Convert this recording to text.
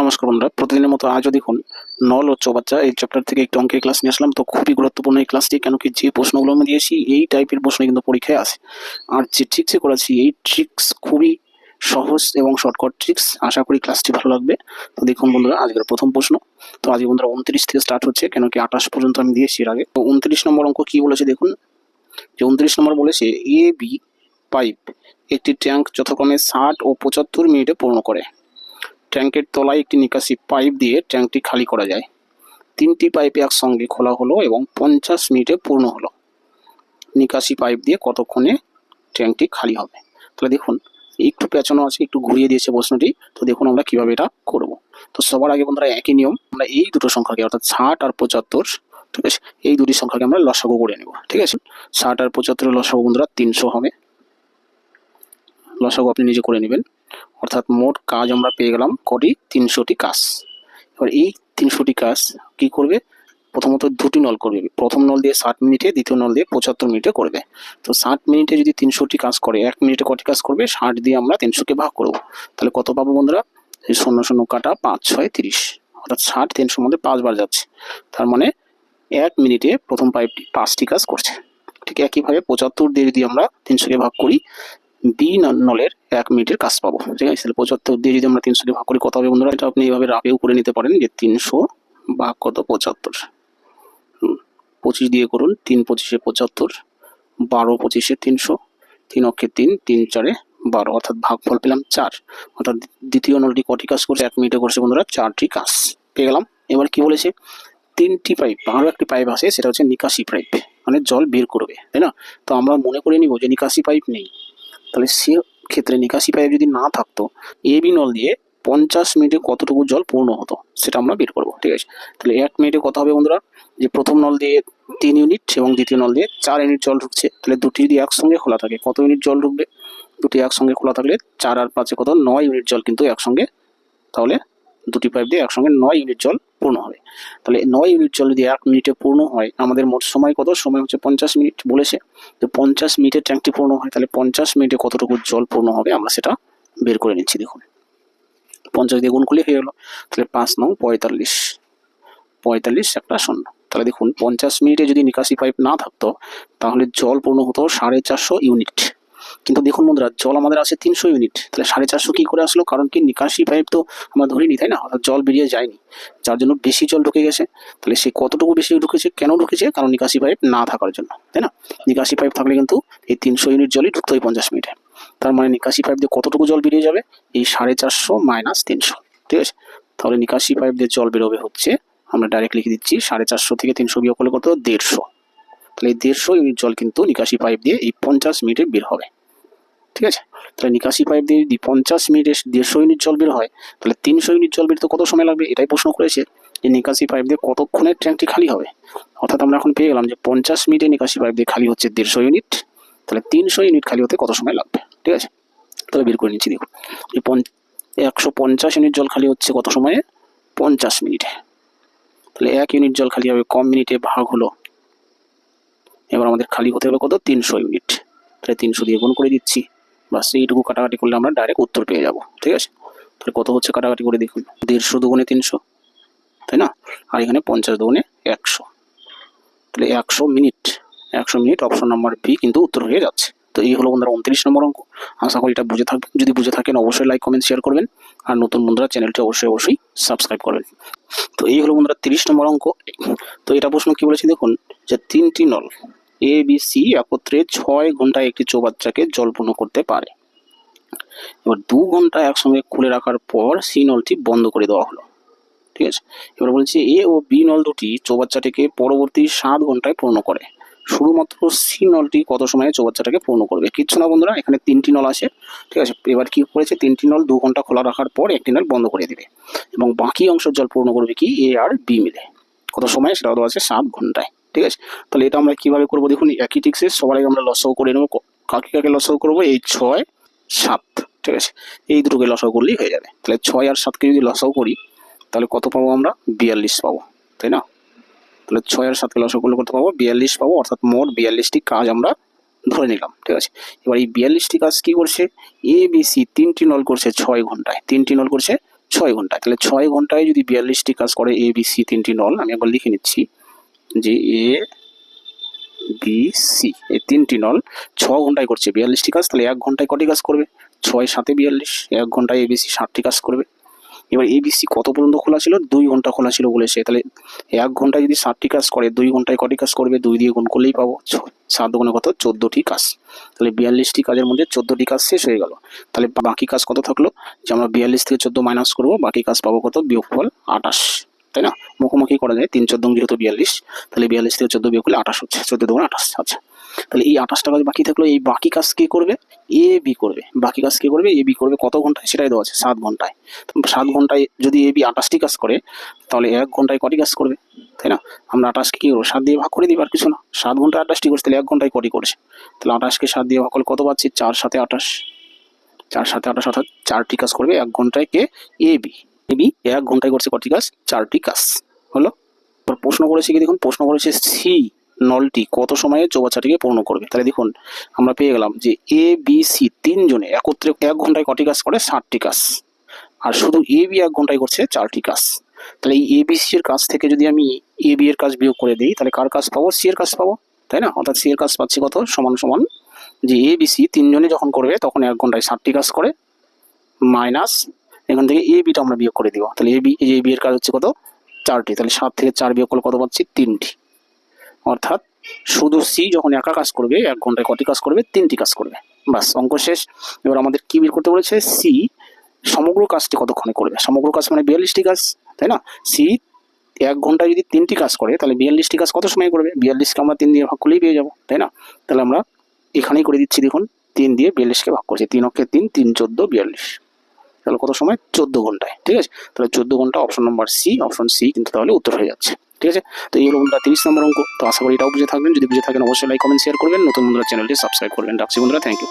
নমস্কার বন্ধুরা, প্রতিদিনের মতো আজও দেখুন নল ও চৌবাচ্চা। এই চ্যাপ্টার থেকে একটু অঙ্কের ক্লাস নিয়ে আসলাম। তো খুবই গুরুত্বপূর্ণ এই ক্লাসটি কেন কি যে প্রশ্নগুলো আমি দিয়েছি, এই টাইপের প্রশ্ন কিন্তু পরীক্ষায় আসে। আর যে ট্রিক্সে করাচ্ছি, এই ট্রিক্স খুবই সহজ এবং শর্টকাট ট্রিক্স আশা করি ক্লাসটি ভালো লাগবে। তো দেখুন বন্ধুরা, আজকের প্রথম প্রশ্ন। তো আজকে বন্ধুরা উনত্রিশ থেকে স্টার্ট হচ্ছে কেন কি আঠাশ পর্যন্ত আমি দিয়েছি এর আগে। তো উনত্রিশ নম্বর অঙ্ক কি বলেছে দেখুন? যে উনত্রিশ নম্বর বলেছে এ বি পাইপ একটি ট্যাঙ্ক যথাক্রমে ষাট ও পঁচাত্তর মিনিটে পূর্ণ করে। ট্যাঙ্কের তলায় একটি নিকাশি পাইপ দিয়ে ট্যাঙ্কটি খালি করা যায়। তিনটি পাইপ একসঙ্গে খোলা হলো এবং পঞ্চাশ মিনিটে পূর্ণ হলো। নিকাশি পাইপ দিয়ে কতক্ষণে ট্যাঙ্কটি খালি হবে? তাহলে দেখুন, একটু পেঁচানো আছে, একটু ঘুরিয়ে দিয়েছে প্রশ্নটি। তো দেখুন আমরা কীভাবে এটা করব। তো সবার আগে বন্ধুরা, একই নিয়ম, আমরা এই দুটো সংখ্যাকে, অর্থাৎ ষাট আর পঁচাত্তর ঠিক আছে এই দুটি সংখ্যাকে আমরা লসাগু করে নেব, ঠিক আছে? ষাট আর পঁচাত্তরের লসাগু বন্ধুরা তিনশো হবে। লসাগু আপনি নিজে করে নেবেন। অর্থাৎ মোট কাজ আমরা পেয়ে গেলাম কটি? তিনশোটি কাজ। এবার এই তিনশোটি কাজ কি করবে? প্রথমত দুটি নল করবে। প্রথম নল দিয়ে ষাট মিনিটে, দ্বিতীয় নল দিয়ে পঁচাত্তর মিনিটে করবে। তো ষাট মিনিটে যদি তিনশোটি কাজ করে, এক মিনিটে কটি কাজ করবে? ষাট দিয়ে আমরা তিনশোকে ভাগ করব। তাহলে কত পাবো বন্ধুরা? এই শূন্য শূন্য কাটা পাঁচ, ছয়, তিরিশ। অর্থাৎ ষাট তিনশোর মধ্যে পাঁচবার যাচ্ছে। তার মানে এক মিনিটে প্রথম পাইপটি পাঁচটি কাজ করছে। ঠিক একইভাবে পঁচাত্তর দিয়ে যদি আমরা তিনশোকে ভাগ করি বি নলের এক মিনিটের কাজ পাবো। ঠিক আছে? তাহলে পঁচাত্তর দিয়ে যদি আমরা তিনশো দিয়ে ভাগ করি, কত হবে বন্ধুরা? এটা আপনি এইভাবে রাফেও করে নিতে পারেন যে তিনশো ভাগ কত? পঁচাত্তর। পঁচিশ দিয়ে করুন, তিন পঁচিশে পঁচাত্তর, বারো পঁচিশে তিনশো, তিন অক্ষে তিন তিন চারে বারো। অর্থাৎ ভাগফল পেলাম চার। অর্থাৎ দ্বিতীয় নলটি কটি কাজ করছে? এক মিনিটে করছে বন্ধুরা, চারটি কাজ। পেয়ে গেলাম। এবার কি বলেছে? তিনটি পাইপ আরও একটি পাইপ আছে, সেটা হচ্ছে নিকাশি পাইপ মানে জল বের করবে, তাই না? তো আমরা মনে করে নিব যে নিকাশি পাইপ নেই। তাহলে সে ক্ষেত্রে নিকাশি পাইপ যদি না থাকতো এ বি নল দিয়ে পঞ্চাশ মিনিটে কতটুকু জল পূর্ণ হতো, সেটা আমরা বের করব, ঠিক আছে? তাহলে এক মিনিটে কত হবে বন্ধুরা, যে প্রথম নল দিয়ে তিন ইউনিট এবং দ্বিতীয় নল দিয়ে চার ইউনিট জল ঢুকছে, তাহলে দুটি যদি একসঙ্গে খোলা থাকে, কত ইউনিট জল ঢুকবে? দুটি একসঙ্গে খোলা থাকলে চার আর পাঁচে কত? নয় ইউনিট জল কিন্তু একসঙ্গে, তাহলে দুটি পাইপ দিয়ে একসঙ্গে নয় ইউনিট জল পূর্ণ হবে। তাহলে নয় ইউনিট জল যদি এক মিনিটে পূর্ণ হয়। আমাদের মোট সময় কত? সময় হচ্ছে পঞ্চাশ মিনিট বলেছে। তো পঞ্চাশ মিনিটে ট্যাঙ্কটি পূর্ণ হয়, তাহলে পঞ্চাশ মিনিটে কতটুকু জল পূর্ণ হবে আমরা সেটা বের করে নিচ্ছি, দেখুন। পঞ্চাশ দিয়ে গুণ করলে হয়ে গেলো, তাহলে পাঁচ নং পঁয়তাল্লিশ। পঁয়তাল্লিশ একটা শূন্য। তাহলে দেখুন, পঞ্চাশ মিনিটে যদি নিকাশি পাইপ না থাকতো, তাহলে জল পূর্ণ হতো সাড়ে চারশো ইউনিট। কিন্তু দেখুন বন্ধুরা, জল আমাদের আছে তিনশো ইউনিট তাহলে সাড়ে চারশো কী করে আসলো? কারণ কি নিকাশি পাইপ তো আমরা ধরিনি, তাই না? অর্থাৎ জল বেরিয়ে যায়নি। যার জন্য বেশি জল ঢুকে গেছে। তাহলে সে কতটুকু বেশি ঢুকেছে, কেন ঢুকেছে? কারণ নিকাশি পাইপ না থাকার জন্য, তাই না? নিকাশি পাইপ থাকলে কিন্তু এই তিনশো ইউনিট জলই ঢুকতে হয় পঞ্চাশ মিনিটে তার মানে নিকাশি পাইপ দিয়ে কতটুকু জল বেরিয়ে যাবে? এই সাড়ে চারশো মাইনাস তিনশো, ঠিক আছে? তাহলে নিকাশি পাইপ দিয়ে জল বেরোবে হচ্ছে, আমরা ডাইরেক্ট লিখে দিচ্ছি সাড়ে চারশো থেকে তিনশো বিয়োগ করলে কত? দেড়শো। তাহলে এই দেড়শো ইউনিট জল কিন্তু নিকাশি পাইপ দিয়ে এই পঞ্চাশ মিনিটে বের হবে। ঠিক আছে? তাহলে নিকাশি পাইপ দিয়ে যদি পঞ্চাশ মিনিটে দেড়শো ইউনিট জল বের হয়, তাহলে তিনশো ইউনিট জল বেরোতে কত সময় লাগবে? এটাই প্রশ্ন করেছে যে নিকাশি পাইপ দিয়ে কতক্ষণে ট্যাঙ্কটি খালি হবে? অর্থাৎ আমরা এখন পেয়ে গেলাম যে পঞ্চাশ মিনিটে নিকাশি পাইপ দিয়ে খালি হচ্ছে দেড়শো ইউনিট তাহলে তিনশো ইউনিট খালি হতে কত সময় লাগবে? ঠিক আছে? তাহলে বের করে নিচ্ছি, দেখুন। পঞ্চ- একশো পঞ্চাশ ইউনিট জল খালি হচ্ছে কত সময়ে? পঞ্চাশ মিনিটে। তাহলে এক ইউনিট জল খালি হবে, কম মিনিটে ভাগ হলো। এবার আমাদের খালি হতে হবে কত? তিনশো ইউনিট। তাহলে তিনশো দিয়ে গুণ করে দিচ্ছি। বাস এইটুকু কাটাকাটি করলে আমরা ডাইরেক্ট উত্তর পেয়ে যাব, ঠিক আছে? তাহলে কত হচ্ছে কাটাকাটি করে দেখুন? দেড়শো দুগুণে তিনশো, তাই না? আর এখানে পঞ্চাশ দুগুণে একশো। তাহলে একশো মিনিট একশো মিনিট অপশন নাম্বার বি কিন্তু উত্তর হয়ে যাচ্ছে। তো এই হলো বন্ধুরা উনত্রিশ নম্বর অঙ্ক। আশা করি এটা বুঝে থাকবেন। যদি বুঝে থাকেন অবশ্যই লাইক কমেন্ট শেয়ার করবেন। আর নতুন বন্ধুরা চ্যানেলটি অবশ্যই অবশ্যই সাবস্ক্রাইব করবেন। তো এই হলো বন্ধুরা তিরিশ নম্বর অঙ্ক। তো এটা প্রশ্ন কী বলেছে দেখুন? যে তিনটি নল এ বি সি একত্রে ছয় ঘন্টায় একটি চৌবাচ্চাকে জলপূর্ণ করতে পারে। এবার দু ঘণ্টা একসঙ্গে খুলে রাখার পর সি নলটি বন্ধ করে দেওয়া হলো। ঠিক আছে? এবার বলছি এ ও বি নল দুটি চৌবাচ্চাটিকে পরবর্তী সাত ঘন্টায় পূর্ণ করে। শুধুমাত্র সি নলটি কত সময়ে চৌবাচ্চাটাকে পূর্ণ করবে? কিচ্ছু না বন্ধুরা, এখানে তিনটি নল আছে। ঠিক আছে? এবার কি করেছে? তিনটি নল দু ঘণ্টা খোলা রাখার পর একটি নল বন্ধ করে দেবে। এবং বাকি অংশের জল পূর্ণ করবে কি? এ আর বি মিলে। কত সময়? সেটা দেওয়া আছে সাত ঘন্টায়। ঠিক আছে? তাহলে এটা আমরা কীভাবে করব? দেখুন একই টিক্সে সবার আগে আমরা লসও করে নেব। কাকে কাকে লসও করব? এই ছয়, সাত, ঠিক আছে? এই দুটোকে লসাও করলেই হয়ে যাবে। তাহলে ছয় আর সাতকে যদি লসাও করি, তাহলে কত পাবো আমরা? বিয়াল্লিশ পাবো, তাই না? তাহলে ছয় আর সাতকে লসাও করলে কত পাবো? বিয়াল্লিশ পাবো, অর্থাৎ মোট বিয়াল্লিশটি কাজ আমরা ধরে নিলাম, ঠিক আছে? এবার এই বিয়াল্লিশটি কাজ কী করছে? এ বি সি তিনটি নল করছে ছয় ঘন্টায়। তিনটি নল করছে ছয় ঘন্টায়। তাহলে ছয় ঘন্টায় যদি বিয়াল্লিশটি কাজ করে এ বি সি তিনটি নল আমি একবার লিখে নিচ্ছি। যে এ, বি, সি। এই তিনটি নল ছ ঘন্টায় করছে, বিয়াল্লিশটি কাজ, তাহলে এক ঘন্টায় কটি কাজ করবে? ছয় সাতে বিয়াল্লিশ, এক ঘন্টায় এবিসি ষাটটি কাজ করবে। এবার এবিসি কত পর্যন্ত খোলা ছিল? দুই ঘণ্টা খোলা ছিল বলেছে তাহলে এক ঘন্টায় যদি ষাটটি কাজ করে, দুই ঘন্টায় কটি কাজ করবে? দুই দিয়ে গুণ করলেই পাবো সাত দুগুণে কত? চোদ্দোটি কাজ। তাহলে বিয়াল্লিশটি কাজের মধ্যে চোদ্দোটি কাজ শেষ হয়ে গেল। তাহলে বাকি কাজ কত থাকল? যে আমরা বিয়াল্লিশ থেকে চোদ্দ মাইনাস করব, বাকি কাজ পাবো কত? বিয়োগফল আটাশ তাই না? মুখোমুখি করা যায়। তিন চোদ্দ যেহেতু বিয়াল্লিশ, তাহলে বিয়াল্লিশ থেকে চোদ্দ বিয়োগ করলে আঠাশ হচ্ছে, চোদ্দ দুগুণ আঠাশ আচ্ছা। তাহলে এই আঠাশটা কাজ বাকি থাকল, এই বাকি কাজ কে করবে? এ, বি করবে। বাকি কাজ কে করবে? এ, বি করবে। কত ঘন্টায়? সেটাই দেওয়া আছে, সাত ঘন্টায়। সাত ঘন্টায় যদি এ, বি আঠাশটি কাজ করে, তাহলে এক ঘন্টায় কটি কাজ করবে? তাই না? আমরা আঠাশকে কী করব? সাত দিয়ে ভাগ করে দিই আর কিছু না। সাত ঘন্টায় আঠাশটি করছে, তাহলে এক ঘন্টায় কটি করেছে? তাহলে আঠাশকে সাত দিয়ে ভাগ করলে কত পাচ্ছি? চার সাথে আঠাশ। চার সাথে আঠাশ অর্থাৎ চারটি কাজ করবে, এক ঘন্টায় কে? এ, বি। এ বি এক ঘন্টায় করছে কটি কাজ? চারটি কাজ। হলো? প্রশ্ন করেছে কি দেখুন? প্রশ্ন করেছে সি, নলটি কত সময়ে চৌবাচ্চাটিকে পূর্ণ করবে? তাহলে দেখুন, আমরা পেয়ে গেলাম যে এ বি সি তিনজনে একত্রে এক ঘন্টায় কটি কাজ করে? ষাটটি কাজ। আর শুধু এ বি এক ঘন্টায় করছে চারটি কাজ। তাহলে এই এ বি সি এর কাজ থেকে যদি আমি এ বি এর কাজ বিয়োগ করে দিই, তাহলে কার কাজ পাবো? সি এর কাজ পাবো। তাই না? অর্থাৎ সি এর কাজ পাচ্ছি কত? সমান সমান যে এ বি সি তিনজনে যখন করবে, তখন এক ঘন্টায় ষাটটি কাজ করে। মাইনাস এখান থেকে এ বিটা আমরা বিয়োগ করে দিব। তাহলে এ বি এ বি এর কাজ হচ্ছে কত? চারটি। তাহলে সাত থেকে চার বিয়োগ করলে কত পাচ্ছি? তিনটি। অর্থাৎ শুধু সি যখন একা কাজ করবে, এক ঘন্টায় কটি কাজ করবে? তিনটি কাজ করবে। বাস অঙ্ক শেষ। এবার আমাদের কি বের করতে বলেছে? সি সমগ্র কাজটি কতক্ষণে করবে? সমগ্র কাজ মানে বিয়াল্লিশটি কাজ, তাই না? সি এক ঘন্টায় যদি তিনটি কাজ করে, তাহলে বিয়াল্লিশটি কাজ কত সময় করবে? বিয়াল্লিশকে আমরা তিন দিয়ে ভাগ করলেই পেয়ে যাব, তাই না? তাহলে আমরা এখানেই করে দিচ্ছি, দেখুন। তিন দিয়ে বিয়াল্লিশকে ভাগ করছি। তিন অক্ষে তিন তিন চোদ্দ, বিয়াল্লিশ। তাহলে কত সময়? চোদ্দ ঘন্টায়, ঠিক আছে? তাহলে চোদ্দ ঘণ্টা option number C option C কিন্তু তাহলে উত্তর হয়ে যাচ্ছে, ঠিক আছে? তো এই হলো তিরিশ নম্বর অঙ্ক, তো আশা করি এটাও বুঝে থাকবেন। যদি বুঝে থাকেন, অবশ্যই লাইক কমেন্ট শেয়ার করবেন। নতুন বন্ধুরা চ্যানেলটি সাবস্ক্রাইব করবেন। রাখছি বন্ধুরা থ্যাংক ইউ